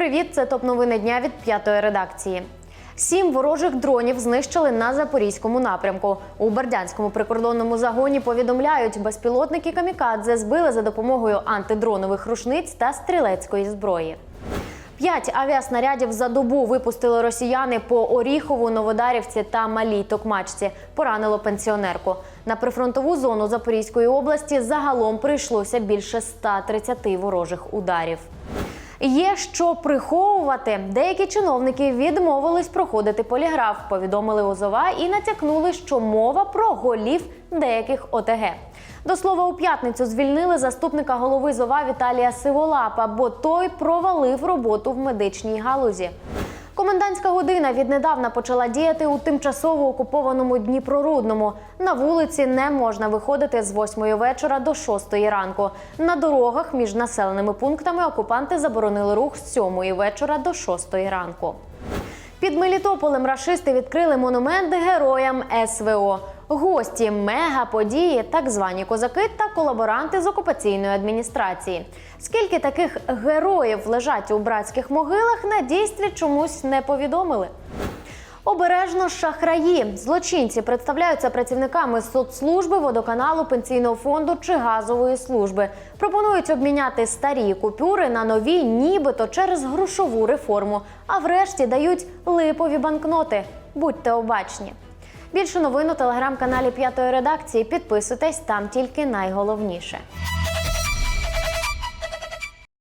Привіт, це топ новини дня від п'ятої редакції. Сім ворожих дронів знищили на запорізькому напрямку. У Бердянському прикордонному загоні повідомляють, безпілотники камікадзе збили за допомогою антидронових рушниць та стрілецької зброї. П'ять авіаснарядів за добу випустили росіяни по Оріхову, Новодарівці та Малій Токмачці. Поранило пенсіонерку. На прифронтову зону Запорізької області загалом прийшлося більше 130 ворожих ударів. Є що приховувати. Деякі чиновники відмовились проходити поліграф. Повідомили ОЗОВА і натякнули, що мова про голів деяких ОТГ. До слова, у п'ятницю звільнили заступника голови ЗОВА Віталія Сиволапа, бо той провалив роботу в медичній галузі. Комендантська година віднедавна почала діяти у тимчасово окупованому Дніпрорудному. На вулиці не можна виходити з 8 вечора до 6 ранку. На дорогах між населеними пунктами окупанти заборонили рух з 7 вечора до 6 ранку. Під Мелітополем рашисти відкрили монумент героям СВО. Гості мега-події, так звані козаки та колаборанти з окупаційної адміністрації. Скільки таких героїв лежать у братських могилах, на дійстві чомусь не повідомили. Обережно шахраї. Злочинці представляються працівниками соцслужби, водоканалу, пенсійного фонду чи газової служби. Пропонують обміняти старі купюри на нові, нібито через грошову реформу. А врешті дають липові банкноти. Будьте обачні. Більше новин у телеграм-каналі П'ятої редакції. Підписуйтесь там тільки найголовніше.